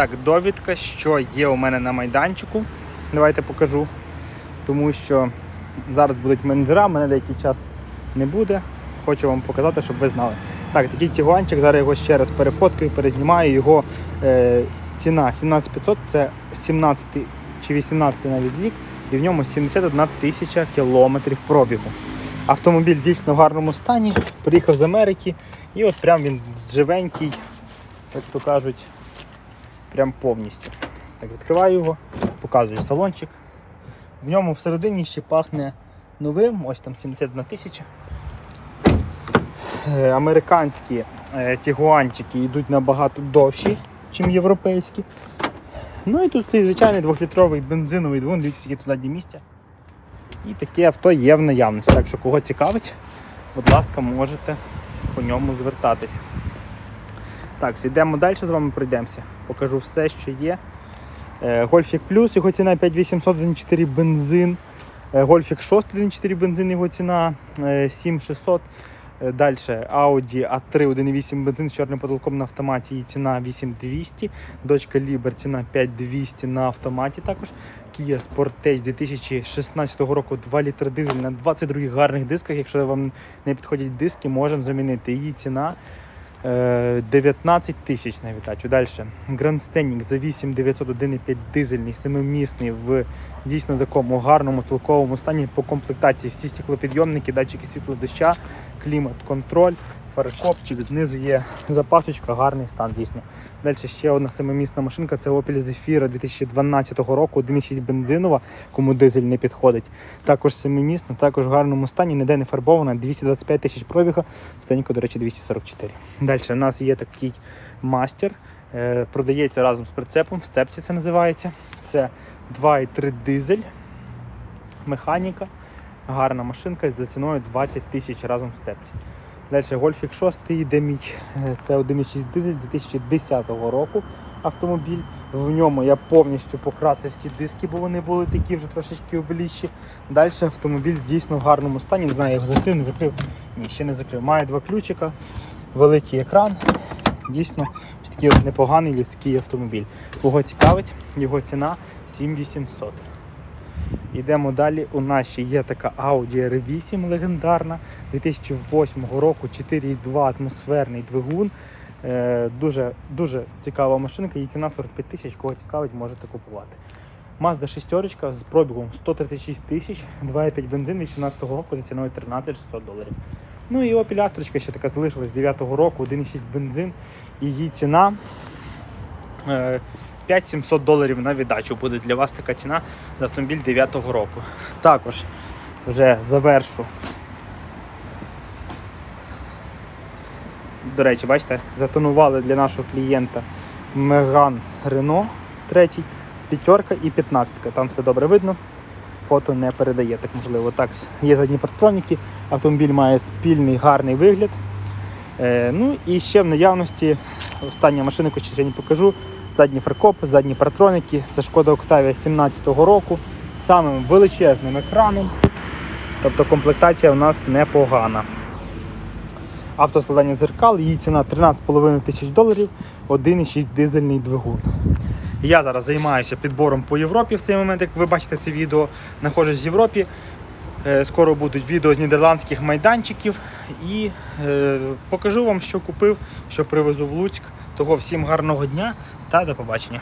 так, довідка, що є у мене на майданчику. Давайте покажу. Тому що зараз будуть менеджера, мене деякий час не буде. Хочу вам показати, щоб ви знали. Так, такий тігуанчик, зараз його ще раз перефоткаю, перезнімаю. Його е, ціна 17500, це 17 чи 18 навіть вік, і в ньому 71 тисяча кілометрів пробігу. Автомобіль дійсно в гарному стані, приїхав з Америки, і от прям він живенький, як то кажуть, прям повністю. Так, відкриваю його, показую салончик. В ньому всередині ще пахне новим, ось там 71 тисяча. Е, Американські е, тігуанчики йдуть набагато довші, ніж європейські. Ну і тут стоїть звичайний 2-літровий бензиновий двигун, дивіться, скільки заднє місця. І таке авто є в наявності. Так що кого цікавить, будь ласка, можете по ньому звертатися. Так, йдемо далі з вами пройдемося. Покажу все, що є. Е, Гольфік Плюс, його ціна 5800 1.4 бензин. Е, Гольфік 6 1.4 бензин, його ціна е, 7600. Е, Далі Audi A3 1.8 бензин з чорним потолком на автоматі, її ціна 8200. Дочка Liber ціна 5200 на автоматі також. Kia Sportage 2016 року 2 літри дизель на 22 гарних дисках. Якщо вам не підходять диски, можемо замінити. Її ціна 19 тисяч на віддачу. Далі Grand Scenic за 8900 1,5 дизельний, семимісний в дійсно такому гарному толковому стані по комплектації. Всі стеклопідйомники, датчики світло доща, клімат, контроль, фаркопчик, знизу є запасочка, гарний стан дійсно. Далі ще одна семимісна машинка, це Opel Zafira 2012 року, 1,6 бензинова, кому дизель не підходить. Також семимісна, також в гарному стані, ніде не фарбована, 225 тисяч пробіга, станіко, до речі, 244. Далі у нас є такий мастер, е, продається разом з прицепом, в сцепці це називається. Це 2,3 дизель, механіка, гарна машинка за ціною 20 тисяч разом в сцепці. Далі Гольфік 6 йде мій. Е, Це 1,6 дизель 2010 року автомобіль. В ньому я повністю покрасив всі диски, бо вони були такі вже трошечки обліщі. Далі автомобіль дійсно в гарному стані. Не знаю, я його закрив, не закрив. Ні, ще не закрив. Має два ключика, великий екран. Дійсно, ось такий непоганий людський автомобіль. Кого цікавить, його ціна 7800. Йдемо далі. У нас ще є така Audi R8 легендарна 2008 року 4,2 атмосферний двигун. Е, дуже, дуже цікава машинка, її ціна 45 тисяч, кого цікавить, можете купувати. Mazda 6 з пробігом 136 тисяч, 2,5 бензин 18 року за ціною 13 600 доларів. Ну і Opel Astra ще така залишилась 9 року, 1,6 бензин. Її ціна е, 5700 доларів на віддачу буде для вас така ціна за автомобіль 9 року. Також вже завершу. До речі, бачите, затонували для нашого клієнта Меган Рено 3, п'ятерка і 15. Там все добре видно. Фото не передає, так можливо. Так, є задні партроніки, автомобіль має спільний гарний вигляд. Е, ну і ще в наявності остання машина, яку ще сьогодні покажу. Задні фаркопи, задні партроники. Це шкода Octavia 17-го року. Самим величезним екраном. Тобто комплектація у нас непогана. Автоскладання зеркал, її ціна 13,5 тисяч доларів, 1,6 дизельний двигун. Я зараз займаюся підбором по Європі в цей момент, як ви бачите це відео, знаходжусь в Європі. Е, Скоро будуть відео з нідерландських майданчиків і е, покажу вам, що купив, що привезу в Луцьк. Того всім гарного дня та до побачення.